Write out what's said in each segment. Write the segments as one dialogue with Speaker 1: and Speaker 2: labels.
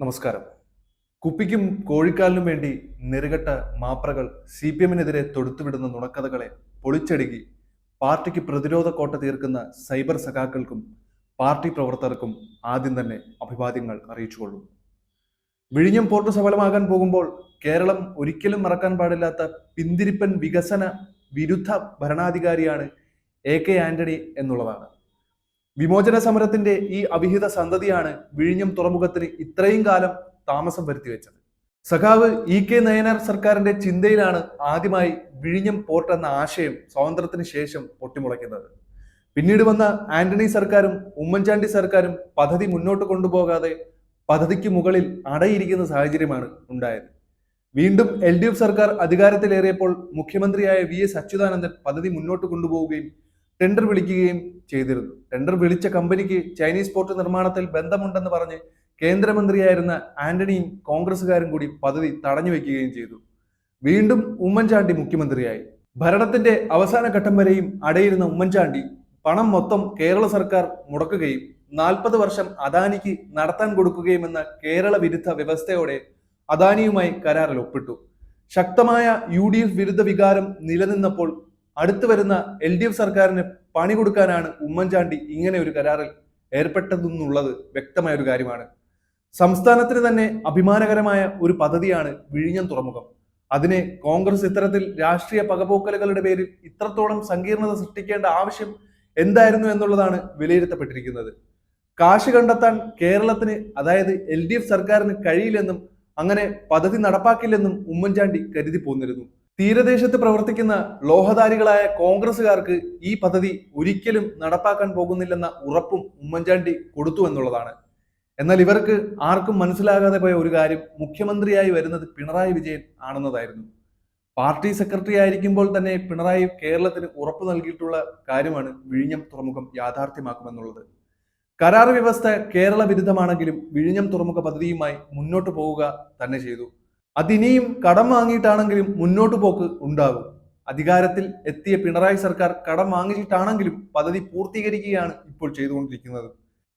Speaker 1: നമസ്കാരം. കുപ്പിക്കും കോഴിക്കാലിനും വേണ്ടി നെറുകെട്ട മാപ്രകൾ C P എമ്മിനെതിരെ തൊടുത്തുവിടുന്ന നുണക്കഥകളെ പൊളിച്ചടുക്കി പാർട്ടിക്ക് പ്രതിരോധ കോട്ട തീർക്കുന്ന സൈബർ സഖാക്കൾക്കും പാർട്ടി പ്രവർത്തകർക്കും ആദ്യം തന്നെ അഭിവാദ്യങ്ങൾ അറിയിച്ചുകൊള്ളും. വിഴിഞ്ഞം പോർട്ട് സഫലമാകാൻ പോകുമ്പോൾ കേരളം ഒരിക്കലും മറക്കാൻ പാടില്ലാത്ത പിന്തിരിപ്പൻ വികസന വിരുദ്ധ ഭരണാധികാരിയാണ് എ കെ ആന്റണി എന്നുള്ളതാണ്. വിമോചന സമരത്തിന്റെ ഈ അവിഹിത സന്തതിയാണ് വിഴിഞ്ഞം തുറമുഖത്തിന് ഇത്രയും കാലം താമസം വരുത്തി വെച്ചത്. സഖാവ് ഇ കെ നയനാർ സർക്കാരിന്റെ ചിന്തയിലാണ് ആദ്യമായി വിഴിഞ്ഞം പോർട്ട് എന്ന ആശയം സ്വാതന്ത്ര്യത്തിന് ശേഷം പൊട്ടിമുളയ്ക്കുന്നത്. പിന്നീട് വന്ന ആന്റണി സർക്കാരും ഉമ്മൻചാണ്ടി സർക്കാരും പദ്ധതി മുന്നോട്ട് കൊണ്ടുപോകാതെ പദ്ധതിക്ക് മുകളിൽ അടയിരിക്കുന്ന സാഹചര്യമാണ് ഉണ്ടായത്. വീണ്ടും എൽ ഡി എഫ് സർക്കാർ അധികാരത്തിലേറിയപ്പോൾ മുഖ്യമന്ത്രിയായ വി എസ് അച്യുതാനന്ദൻ പദ്ധതി മുന്നോട്ട് കൊണ്ടുപോവുകയും ടെൻഡർ വിളിക്കുകയും ചെയ്തിരുന്നു. ടെൻഡർ വിളിച്ച കമ്പനിക്ക് ചൈനീസ് പോർട്ട് നിർമ്മാണത്തിൽ ബന്ധമുണ്ടെന്ന് പറഞ്ഞ് കേന്ദ്രമന്ത്രിയായിരുന്ന ആന്റണിയും കോൺഗ്രസുകാരും കൂടി പദ്ധതി തടഞ്ഞു വെക്കുകയും ചെയ്തു. വീണ്ടും ഉമ്മൻചാണ്ടി മുഖ്യമന്ത്രിയായി. ഭരണത്തിന്റെ അവസാന ഘട്ടം വരെയും അടയിരുന്ന ഉമ്മൻചാണ്ടി പണം മൊത്തം കേരള സർക്കാർ മുടക്കുകയും നാൽപ്പത് വർഷം അദാനിക്ക് നടത്താൻ കൊടുക്കുകയും എന്ന കേരള വിരുദ്ധ വ്യവസ്ഥയോടെ അദാനിയുമായി കരാറിൽ ഒപ്പിട്ടു. ശക്തമായ യു ഡി എഫ് വിരുദ്ധ വികാരം നിലനിന്നപ്പോൾ അടുത്തു വരുന്ന എൽ ഡി എഫ് സർക്കാരിന് പണി കൊടുക്കാനാണ് ഉമ്മൻചാണ്ടി ഇങ്ങനെ ഒരു കരാറിൽ ഏർപ്പെട്ടതെന്നുള്ളത് വ്യക്തമായ ഒരു കാര്യമാണ്. സംസ്ഥാനത്തിന് തന്നെ അഭിമാനകരമായ ഒരു പദ്ധതിയാണ് വിഴിഞ്ഞം തുറമുഖം. അതിനെ കോൺഗ്രസ് ഇത്തരത്തിൽ രാഷ്ട്രീയ പകപോക്കലുകളുടെ പേരിൽ ഇത്രത്തോളം സങ്കീർണത സൃഷ്ടിക്കേണ്ട ആവശ്യം എന്തായിരുന്നു എന്നുള്ളതാണ് വിലയിരുത്തപ്പെട്ടിരിക്കുന്നത്. കാശ് കണ്ടെത്താൻ കേരളത്തിന് അതായത് എൽ ഡി എഫ് സർക്കാരിന് കഴിയില്ലെന്നും അങ്ങനെ പദ്ധതി നടപ്പാക്കില്ലെന്നും ഉമ്മൻചാണ്ടി കരുതി പോന്നിരുന്നു തീരദേശത്ത് പ്രവർത്തിക്കുന്ന ലോഹധാരികളായ കോൺഗ്രസുകാർക്ക് ഈ പദ്ധതി ഒരിക്കലും നടപ്പാക്കാൻ പോകുന്നില്ലെന്ന ഉറപ്പും ഉമ്മൻചാണ്ടി കൊടുത്തു എന്നുള്ളതാണ്. എന്നാൽ ഇവർക്ക് ആർക്കും മനസ്സിലാകാതെ പോയ ഒരു കാര്യം മുഖ്യമന്ത്രിയായി വരുന്നത് പിണറായി വിജയൻ ആണെന്നതായിരുന്നു. പാർട്ടി സെക്രട്ടറി ആയിരിക്കുമ്പോൾ തന്നെ പിണറായി കേരളത്തിന് ഉറപ്പു നൽകിയിട്ടുള്ള കാര്യമാണ് വിഴിഞ്ഞം തുറമുഖം യാഥാർത്ഥ്യമാക്കുമെന്നുള്ളത്. കരാർ വ്യവസ്ഥ കേരള വിരുദ്ധമാണെങ്കിലും വിഴിഞ്ഞം തുറമുഖ പദ്ധതിയുമായി മുന്നോട്ട് പോവുക തന്നെ ചെയ്തു. അതിനിയും കടം വാങ്ങിയിട്ടാണെങ്കിലും മുന്നോട്ട് പോക്ക് ഉണ്ടാകും. അധികാരത്തിൽ എത്തിയ പിണറായി സർക്കാർ കടം വാങ്ങിച്ചിട്ടാണെങ്കിലും പദ്ധതി പൂർത്തീകരിക്കുകയാണ് ഇപ്പോൾ ചെയ്തുകൊണ്ടിരിക്കുന്നത്.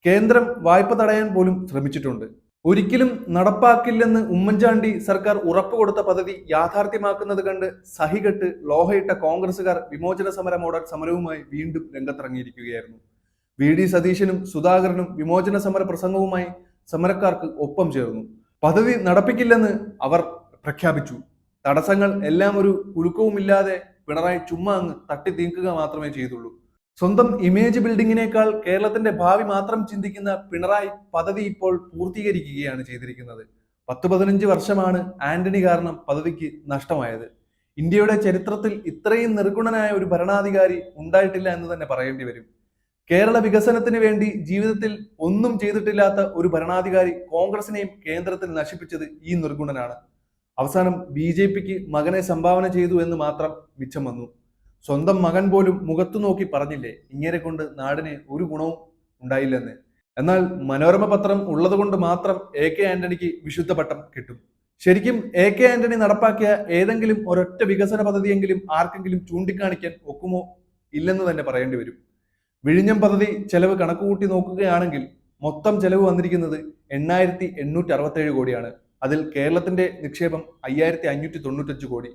Speaker 1: കേന്ദ്രം വായ്പ തടയാൻ പോലും ശ്രമിച്ചിട്ടുണ്ട്. ഒരിക്കലും നടപ്പാക്കില്ലെന്ന് ഉമ്മൻചാണ്ടി സർക്കാർ ഉറപ്പ് കൊടുത്ത പദ്ധതി യാഥാർത്ഥ്യമാക്കുന്നത് കണ്ട് സഹികെട്ട് ലോഹയിട്ട കോൺഗ്രസുകാർ വിമോചന സമര മോഡൽ സമരവുമായി വീണ്ടും രംഗത്തിറങ്ങിയിരിക്കുകയായിരുന്നു. വി. ഡി. സതീശനും സുധാകരനും വിമോചന സമര പ്രസംഗവുമായി സമരക്കാർക്ക് ഒപ്പം ചേർന്നു. പദ്ധതി നടപ്പിക്കില്ലെന്ന് അവർ പ്രഖ്യാപിച്ചു. തടസ്സങ്ങൾ എല്ലാം ഒരു കുലുക്കവുമില്ലാതെ പിണറായി ചുമ്മാ അങ്ങ് തട്ടി തീക്കുക മാത്രമേ ചെയ്തുള്ളൂ. സ്വന്തം ഇമേജ് ബിൽഡിങ്ങിനേക്കാൾ കേരളത്തിന്റെ ഭാവി മാത്രം ചിന്തിക്കുന്ന പിണറായി പദ്ധതി ഇപ്പോൾ പൂർത്തീകരിക്കുകയാണ് ചെയ്തിരിക്കുന്നത്. പത്ത് പതിനഞ്ച് വർഷമാണ് ആന്റണി കാരണം പദ്ധതിക്ക് നഷ്ടമായത്. ഇന്ത്യയുടെ ചരിത്രത്തിൽ ഇത്രയും നിർഗുണനായ ഒരു ഭരണാധികാരി ഉണ്ടായിട്ടില്ല എന്ന് തന്നെ പറയേണ്ടി വരും. കേരള വികസനത്തിന് വേണ്ടി ജീവിതത്തിൽ ഒന്നും ചെയ്തിട്ടില്ലാത്ത ഒരു ഭരണാധികാരി കോൺഗ്രസിനെയും കേന്ദ്രത്തിൽ നശിപ്പിച്ചത് ഈ നിർഗുണനാണ്. അവസാനം ബി ജെ പിക്ക് മകനെ സംഭാവന ചെയ്തു എന്ന് മാത്രം മിച്ചം വന്നു. സ്വന്തം മകൻ പോലും മുഖത്തു നോക്കി പറഞ്ഞില്ലേ ഇങ്ങനെ കൊണ്ട് നാടിന് ഒരു ഗുണവും ഉണ്ടായില്ലെന്ന്. എന്നാൽ മനോരമ പത്രം ഉള്ളത് കൊണ്ട് മാത്രം എ കെ ആന്റണിക്ക് വിശുദ്ധ പട്ടം കിട്ടും. ശരിക്കും എ കെ ആന്റണി നടപ്പാക്കിയ ഏതെങ്കിലും ഒരൊറ്റ വികസന പദ്ധതിയെങ്കിലും ആർക്കെങ്കിലും ചൂണ്ടിക്കാണിക്കാൻ ഒക്കുമോ ഇല്ലെന്ന് തന്നെ പറയേണ്ടി വരും. വിഴിഞ്ഞം പദ്ധതി ചെലവ് കണക്കുകൂട്ടി നോക്കുകയാണെങ്കിൽ മൊത്തം ചെലവ് വന്നിരിക്കുന്നത് എണ്ണായിരത്തി എണ്ണൂറ്റി അറുപത്തേഴ് കോടിയാണ്. അതിൽ കേരളത്തിന്റെ നിക്ഷേപം അയ്യായിരത്തി അഞ്ഞൂറ്റി തൊണ്ണൂറ്റഞ്ച് കോടി.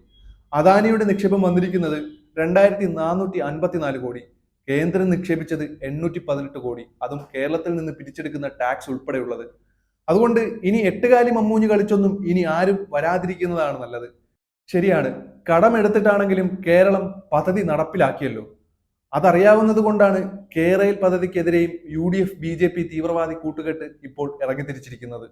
Speaker 1: അദാനിയുടെ നിക്ഷേപം വന്നിരിക്കുന്നത് രണ്ടായിരത്തി നാനൂറ്റി അൻപത്തിനാല് കോടി. കേന്ദ്രം നിക്ഷേപിച്ചത് എണ്ണൂറ്റി പതിനെട്ട് കോടി. അതും കേരളത്തിൽ നിന്ന് പിരിച്ചെടുക്കുന്ന ടാക്സ് ഉൾപ്പെടെയുള്ളത്. അതുകൊണ്ട് ഇനി എട്ടുകാലി മമ്മൂഞ്ഞ് കളിച്ചൊന്നും ഇനി ആരും വരാതിരിക്കുന്നതാണ് നല്ലത്. ശരിയാണ്. കടമെടുത്തിട്ടാണെങ്കിലും കേരളം പദ്ധതി നടപ്പിലാക്കിയല്ലോ. അതറിയാവുന്നത് കൊണ്ടാണ് കേരയിൽ പദ്ധതിക്കെതിരെയും U D F B J P തീവ്രവാദി കൂട്ടുകെട്ട് ഇപ്പോൾ ഇറങ്ങിത്തിരിച്ചിരിക്കുന്നത്